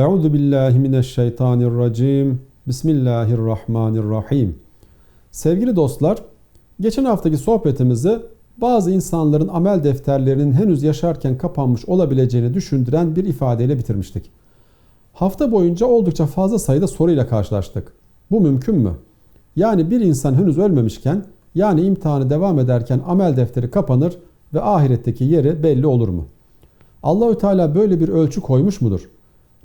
Euzu billahi mineşşeytanirracim. Bismillahirrahmanirrahim. Sevgili dostlar, geçen haftaki sohbetimizi bazı insanların amel defterlerinin henüz yaşarken kapanmış olabileceğini düşündüren bir ifadeyle bitirmiştik. Hafta boyunca oldukça fazla sayıda soruyla karşılaştık. Bu mümkün mü? Yani bir insan henüz ölmemişken, yani imtihanı devam ederken amel defteri kapanır ve ahiretteki yeri belli olur mu? Allahü Teala böyle bir ölçü koymuş mudur?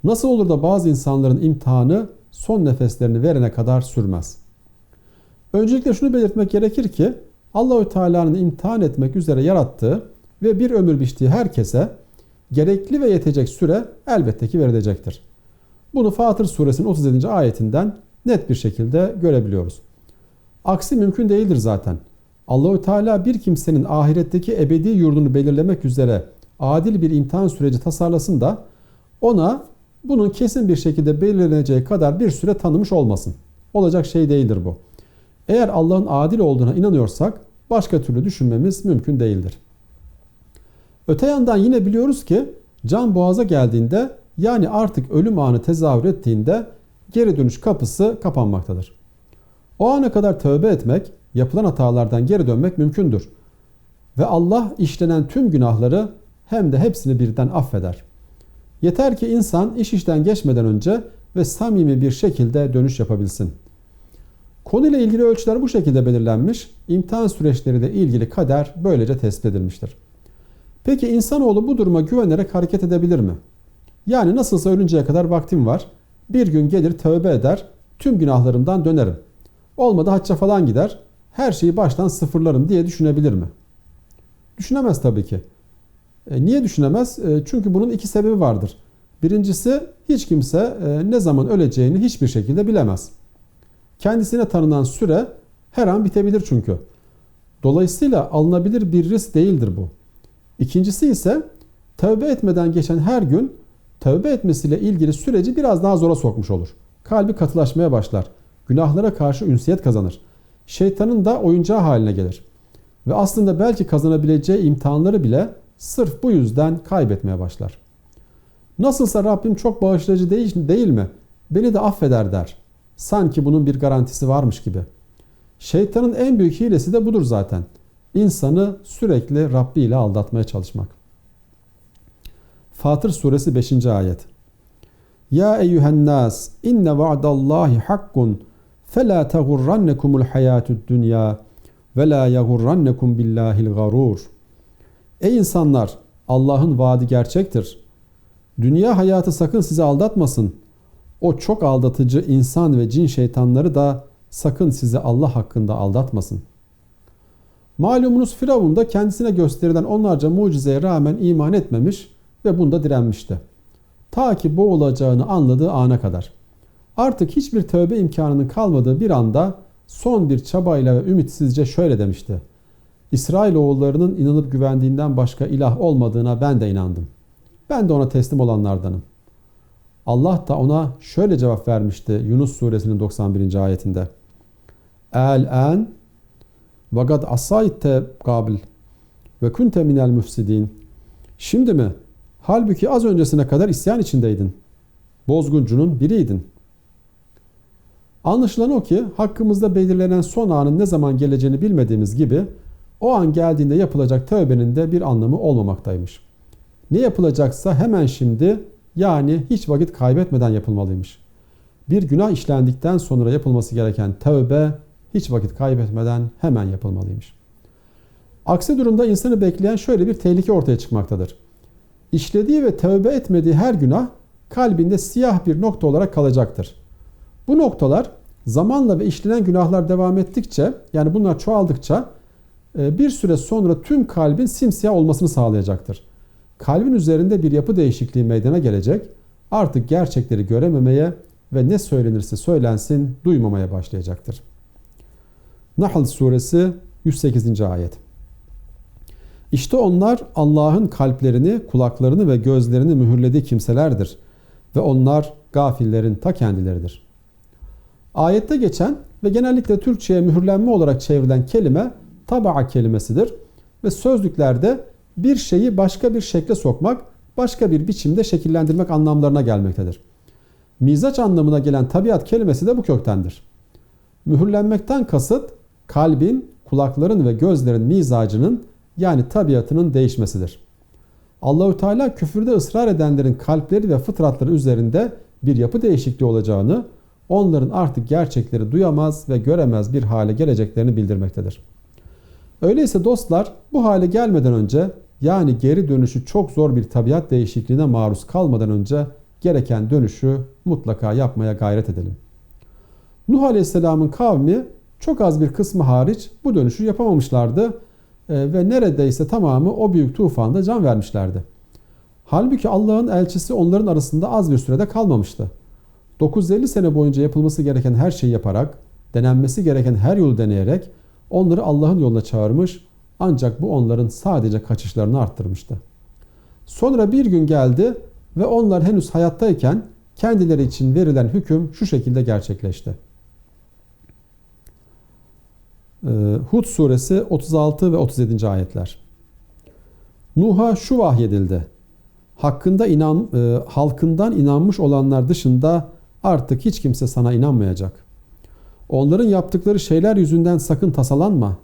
Nasıl olur da bazı insanların imtihanı son nefeslerini verene kadar sürmez? Öncelikle şunu belirtmek gerekir ki Allahü Teala'nın imtihan etmek üzere yarattığı ve bir ömür biçtiği herkese gerekli ve yetecek süre elbette ki verilecektir. Bunu Fatır suresinin 37. ayetinden net bir şekilde görebiliyoruz. Aksi mümkün değildir zaten. Allahü Teala bir kimsenin ahiretteki ebedi yurdunu belirlemek üzere adil bir imtihan süreci tasarlasın da ona bunun kesin bir şekilde belirleneceği kadar bir süre tanımış olmasın. Olacak şey değildir bu. Eğer Allah'ın adil olduğuna inanıyorsak başka türlü düşünmemiz mümkün değildir. Öte yandan yine biliyoruz ki can boğaza geldiğinde yani artık ölüm anı tezahür ettiğinde geri dönüş kapısı kapanmaktadır. O ana kadar tövbe etmek, yapılan hatalardan geri dönmek mümkündür. Ve Allah işlenen tüm günahları hem de hepsini birden affeder. Yeter ki insan iş işten geçmeden önce ve samimi bir şekilde dönüş yapabilsin. Konuyla ilgili ölçüler bu şekilde belirlenmiş, imtihan süreçleriyle ilgili kader böylece tespit edilmiştir. Peki insanoğlu bu duruma güvenerek hareket edebilir mi? Yani nasılsa ölünceye kadar vaktim var. Bir gün gelir tövbe eder, tüm günahlarımdan dönerim. Olmadı hacca falan gider, her şeyi baştan sıfırlarım diye düşünebilir mi? Düşünemez tabii ki. E, niye düşünemez? E, çünkü bunun iki sebebi vardır. Birincisi hiç kimse e, ne zaman öleceğini hiçbir şekilde bilemez. Kendisine tanınan süre her an bitebilir çünkü. Dolayısıyla alınabilir bir risk değildir bu. İkincisi ise tövbe etmeden geçen her gün tövbe etmesiyle ilgili süreci biraz daha zora sokmuş olur. Kalbi katılaşmaya başlar. Günahlara karşı ünsiyet kazanır. Şeytanın da oyuncağı haline gelir. Ve aslında belki kazanabileceği imtihanları bile sırf bu yüzden kaybetmeye başlar. Nasılsa Rabbim çok bağışlayıcı değil, değil mi? Beni de affeder der. Sanki bunun bir garantisi varmış gibi. Şeytanın en büyük hilesi de budur zaten. İnsanı sürekli Rabbi ile aldatmaya çalışmak. Fatır suresi 5. ayet. Ya eyyühen nas inne va'dallahi hakkun fela tegurrannekumul hayatud dünya ve la yagurrannekum billahil garur. Ey insanlar Allah'ın vaadi gerçektir. Dünya hayatı sakın sizi aldatmasın. O çok aldatıcı insan ve cin şeytanları da sakın sizi Allah hakkında aldatmasın. Malumunuz Firavun da kendisine gösterilen onlarca mucizeye rağmen iman etmemiş ve bunda direnmişti. Ta ki boğulacağını anladığı ana kadar. Artık hiçbir tövbe imkanının kalmadığı bir anda son bir çabayla ve ümitsizce şöyle demişti. İsrail oğullarının inanıp güvendiğinden başka ilah olmadığına ben de inandım. Ben de ona teslim olanlardanım. Allah da ona şöyle cevap vermişti Yunus suresinin 91. ayetinde. El en ve gad asayte kabil ve kunte minel müfsidin. Şimdi mi? Halbuki az öncesine kadar isyan içindeydin. Bozguncunun biriydin. Anlaşılan o ki hakkımızda belirlenen son anın ne zaman geleceğini bilmediğimiz gibi o an geldiğinde yapılacak tövbenin de bir anlamı olmamaktaymış. Ne yapılacaksa hemen şimdi yani hiç vakit kaybetmeden yapılmalıymış. Bir günah işlendikten sonra yapılması gereken tövbe hiç vakit kaybetmeden hemen yapılmalıymış. Aksi durumda insanı bekleyen şöyle bir tehlike ortaya çıkmaktadır. İşlediği ve tövbe etmediği her günah kalbinde siyah bir nokta olarak kalacaktır. Bu noktalar zamanla ve işlenen günahlar devam ettikçe yani bunlar çoğaldıkça bir süre sonra tüm kalbin simsiyah olmasını sağlayacaktır. Kalbin üzerinde bir yapı değişikliği meydana gelecek, artık gerçekleri görememeye ve ne söylenirse söylensin duymamaya başlayacaktır. Nahl suresi 108. ayet. İşte onlar Allah'ın kalplerini, kulaklarını ve gözlerini mühürlediği kimselerdir ve onlar gafillerin ta kendileridir. Ayette geçen ve genellikle Türkçe'ye mühürlenme olarak çevrilen kelime taba'a kelimesidir ve sözlüklerde bir şeyi başka bir şekle sokmak, başka bir biçimde şekillendirmek anlamlarına gelmektedir. Mizaç anlamına gelen tabiat kelimesi de bu köktendir. Mühürlenmekten kasıt kalbin, kulakların ve gözlerin mizacının yani tabiatının değişmesidir. Allahü Teala küfürde ısrar edenlerin kalpleri ve fıtratları üzerinde bir yapı değişikliği olacağını, onların artık gerçekleri duyamaz ve göremez bir hale geleceklerini bildirmektedir. Öyleyse dostlar bu hale gelmeden önce yani geri dönüşü çok zor bir tabiat değişikliğine maruz kalmadan önce gereken dönüşü mutlaka yapmaya gayret edelim. Nuh Aleyhisselam'ın kavmi çok az bir kısmı hariç bu dönüşü yapamamışlardı e, ve neredeyse tamamı o büyük tufanda can vermişlerdi. Halbuki Allah'ın elçisi onların arasında az bir sürede kalmamıştı. 950 sene boyunca yapılması gereken her şeyi yaparak, denenmesi gereken her yolu deneyerek onları Allah'ın yoluna çağırmış ancak bu onların sadece kaçışlarını arttırmıştı. Sonra bir gün geldi ve onlar henüz hayattayken kendileri için verilen hüküm şu şekilde gerçekleşti. Ee, Hud suresi 36 ve 37. ayetler. Nuh'a şu vahyedildi. Hakkında inan, e, halkından inanmış olanlar dışında artık hiç kimse sana inanmayacak. Onların yaptıkları şeyler yüzünden sakın tasalanma.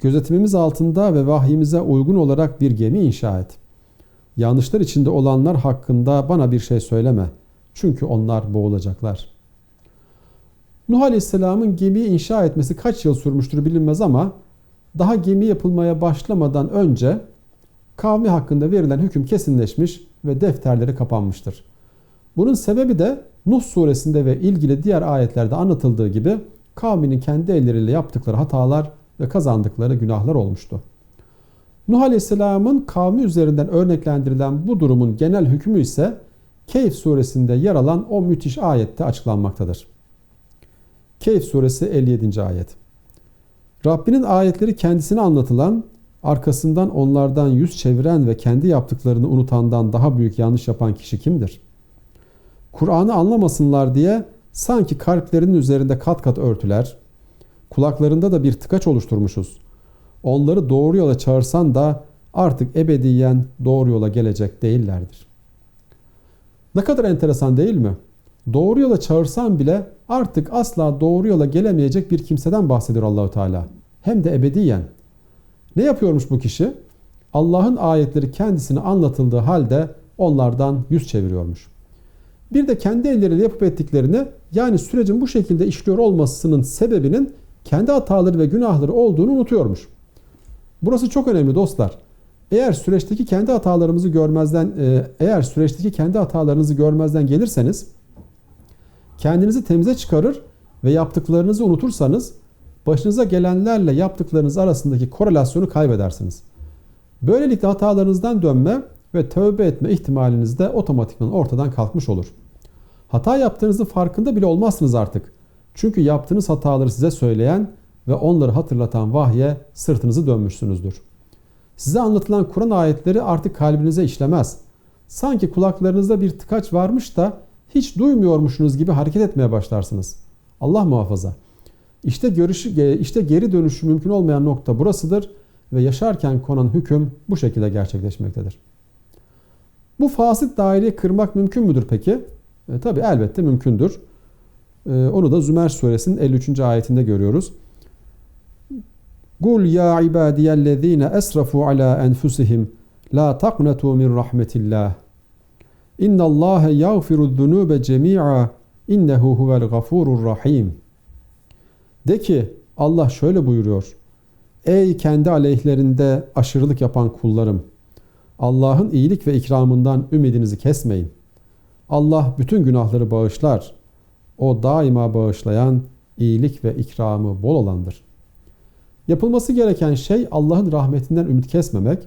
Gözetimimiz altında ve vahyimize uygun olarak bir gemi inşa et. Yanlışlar içinde olanlar hakkında bana bir şey söyleme. Çünkü onlar boğulacaklar. Nuh Aleyhisselam'ın gemiyi inşa etmesi kaç yıl sürmüştür bilinmez ama daha gemi yapılmaya başlamadan önce kavmi hakkında verilen hüküm kesinleşmiş ve defterleri kapanmıştır. Bunun sebebi de Nuh suresinde ve ilgili diğer ayetlerde anlatıldığı gibi kavminin kendi elleriyle yaptıkları hatalar ve kazandıkları günahlar olmuştu. Nuh Aleyhisselam'ın kavmi üzerinden örneklendirilen bu durumun genel hükmü ise Keyf suresinde yer alan o müthiş ayette açıklanmaktadır. Keyf suresi 57. ayet. Rabbinin ayetleri kendisine anlatılan, arkasından onlardan yüz çeviren ve kendi yaptıklarını unutandan daha büyük yanlış yapan kişi kimdir? Kur'an'ı anlamasınlar diye sanki kalplerinin üzerinde kat kat örtüler, kulaklarında da bir tıkaç oluşturmuşuz. Onları doğru yola çağırsan da artık ebediyen doğru yola gelecek değillerdir. Ne kadar enteresan değil mi? Doğru yola çağırsan bile artık asla doğru yola gelemeyecek bir kimseden bahsediyor Allahu Teala. Hem de ebediyen. Ne yapıyormuş bu kişi? Allah'ın ayetleri kendisine anlatıldığı halde onlardan yüz çeviriyormuş. Bir de kendi elleriyle yapıp ettiklerini yani sürecin bu şekilde işliyor olmasının sebebinin kendi hataları ve günahları olduğunu unutuyormuş. Burası çok önemli dostlar. Eğer süreçteki kendi hatalarımızı görmezden e, eğer süreçteki kendi hatalarınızı görmezden gelirseniz kendinizi temize çıkarır ve yaptıklarınızı unutursanız başınıza gelenlerle yaptıklarınız arasındaki korelasyonu kaybedersiniz. Böylelikle hatalarınızdan dönme ve tövbe etme ihtimaliniz de otomatikman ortadan kalkmış olur. Hata yaptığınızın farkında bile olmazsınız artık. Çünkü yaptığınız hataları size söyleyen ve onları hatırlatan vahye sırtınızı dönmüşsünüzdür. Size anlatılan Kur'an ayetleri artık kalbinize işlemez. Sanki kulaklarınızda bir tıkaç varmış da hiç duymuyormuşsunuz gibi hareket etmeye başlarsınız. Allah muhafaza. İşte, görüşü, işte geri dönüşü mümkün olmayan nokta burasıdır ve yaşarken konan hüküm bu şekilde gerçekleşmektedir. Bu fasit daireyi kırmak mümkün müdür peki? E, Tabi elbette mümkündür. E, onu da Zümer suresinin 53. ayetinde görüyoruz. Kul ya ibadiyellezine esrafu ala enfusihim la taqnatu min rahmetillah. İnna Allah yağfiru zunube cemi'a innehu huvel gafurur rahim. De ki Allah şöyle buyuruyor. Ey kendi aleyhlerinde aşırılık yapan kullarım. Allah'ın iyilik ve ikramından ümidinizi kesmeyin. Allah bütün günahları bağışlar. O daima bağışlayan, iyilik ve ikramı bol olandır. Yapılması gereken şey Allah'ın rahmetinden ümit kesmemek,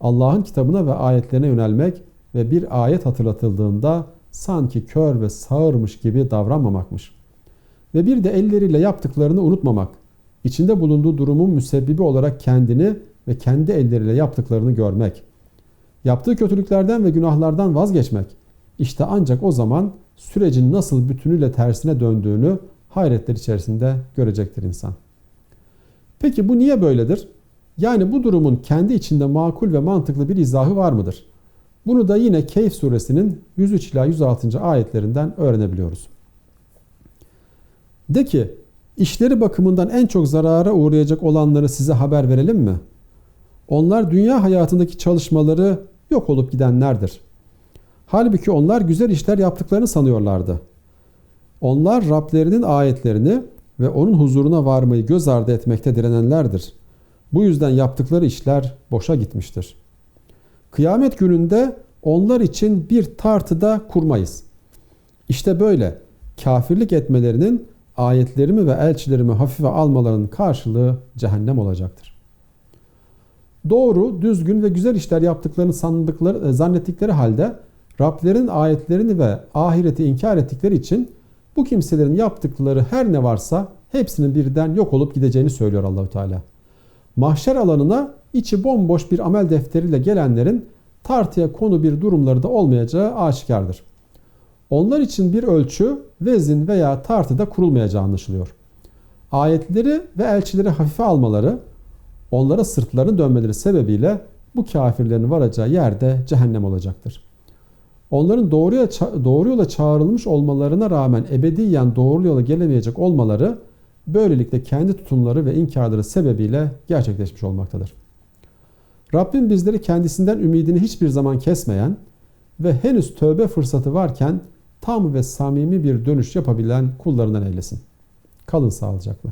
Allah'ın kitabına ve ayetlerine yönelmek ve bir ayet hatırlatıldığında sanki kör ve sağırmış gibi davranmamakmış. Ve bir de elleriyle yaptıklarını unutmamak, içinde bulunduğu durumun müsebbibi olarak kendini ve kendi elleriyle yaptıklarını görmek. Yaptığı kötülüklerden ve günahlardan vazgeçmek. İşte ancak o zaman sürecin nasıl bütünüyle tersine döndüğünü hayretler içerisinde görecektir insan. Peki bu niye böyledir? Yani bu durumun kendi içinde makul ve mantıklı bir izahı var mıdır? Bunu da yine Keyif suresinin 103 ila 106. ayetlerinden öğrenebiliyoruz. De ki, işleri bakımından en çok zarara uğrayacak olanları size haber verelim mi? Onlar dünya hayatındaki çalışmaları yok olup gidenlerdir. Halbuki onlar güzel işler yaptıklarını sanıyorlardı. Onlar Rablerinin ayetlerini ve onun huzuruna varmayı göz ardı etmekte direnenlerdir. Bu yüzden yaptıkları işler boşa gitmiştir. Kıyamet gününde onlar için bir tartıda kurmayız. İşte böyle kafirlik etmelerinin ayetlerimi ve elçilerimi hafife almalarının karşılığı cehennem olacaktır. Doğru, düzgün ve güzel işler yaptıklarını sandıkları, e, zannettikleri halde Rablerin ayetlerini ve ahireti inkar ettikleri için bu kimselerin yaptıkları her ne varsa hepsinin birden yok olup gideceğini söylüyor Allahu Teala. Mahşer alanına içi bomboş bir amel defteriyle gelenlerin tartıya konu bir durumları da olmayacağı aşikardır. Onlar için bir ölçü, vezin veya tartıda kurulmayacağı anlaşılıyor. Ayetleri ve elçileri hafife almaları, onlara sırtlarını dönmeleri sebebiyle bu kafirlerin varacağı yerde cehennem olacaktır. Onların doğruya, doğru yola çağrılmış olmalarına rağmen ebediyen doğru yola gelemeyecek olmaları böylelikle kendi tutumları ve inkarları sebebiyle gerçekleşmiş olmaktadır. Rabbim bizleri kendisinden ümidini hiçbir zaman kesmeyen ve henüz tövbe fırsatı varken tam ve samimi bir dönüş yapabilen kullarından eylesin. Kalın sağlıcakla.